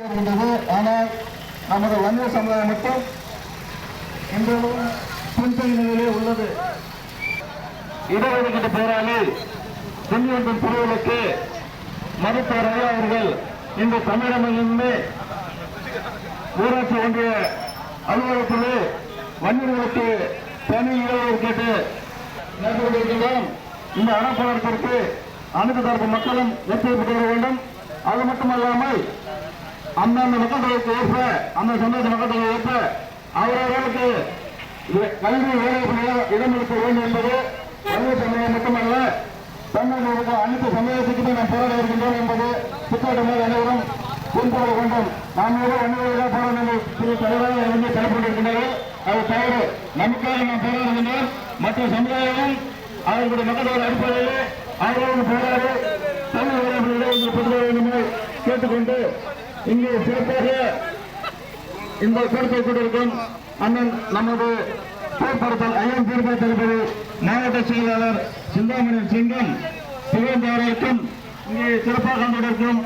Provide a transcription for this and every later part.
இருந்தது ஆனால் நமது வன்னியர் சமுதாயம் மட்டும் இன்றும் பின்தங்கிய நிலையிலே உள்ளது. இடஒதுக்கீட்டு போராளி புண்ணியத்தின் பிரிவுகளுக்கு மருத்துவர் ஐயா அவர்கள் இன்று தமிழகமே ஊராட்சி ஒன்றிய அலுவலகத்திலே வன்னியர்களுக்கு தனி இடஒதுக்கீட்டு மேற்கொண்டிருக்கின்றோம். இந்த அறப்போராட்டத்திற்கு அனைத்து தரப்பு மக்களும் ஒத்துழைப்பு தர வேண்டும். அது மட்டுமல்லாமல் அந்தந்த மக்கள் ஏற்ப அந்த சந்தோஷ மக்கள் ஏற்ப அவரவர்களுக்கு கல்வி வேலைகளை இடம் கொடுக்க வேண்டும் என்பது கல்வி சமயம் மட்டுமல்ல தமிழர்களுக்கு அனைத்து சமயத்துக்குமே நாம் போராட இருக்கின்றோம் என்பது திட்டவட்டமாக அனைவரும் புரிந்து வேண்டும். நாம் ஏதோ ஒன்றுவதாக போராட சிறு தலைவராக இருந்து செயல்பட்டிருக்கின்றனர் அது தவறு. நமக்காக நாம் போராடுகின்றோம் மற்ற சமுதாயமும் அவர்களுடைய மக்களோட அடிப்படையில் அவர்களும் போராடி தமிழ் வேலைகளிலே இங்கு வேண்டும் கேட்டுக்கொண்டு இங்கே சிறப்பாக இந்த கருத்தை கொண்டிருக்கும் அண்ணன் நமது போர்ப்படுத்தல் ஐயம் தீர்ப்பாக மாவட்ட செயலாளர் சிந்தாமணி சிங்கம் புகழ்ந்தாரருக்கும் இங்கே சிறப்பாக கொண்டிருக்கும்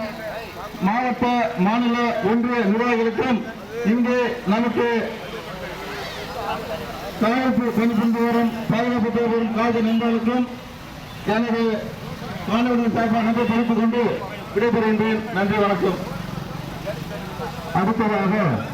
மாவட்ட மாநில ஒன்றிய நிர்வாகிகளுக்கும் இங்கே நமக்கு தயாரிப்பு பணிபுரிந்து வரும் பாதுகாப்பு வரும் காவல் நண்பர்களுக்கும் எனது மாணவர்கள் சார்பாக நன்றி தெரிவித்துக் கொண்டு விடைபெறுகின்றேன். நன்றி வணக்கம். அடுத்ததாக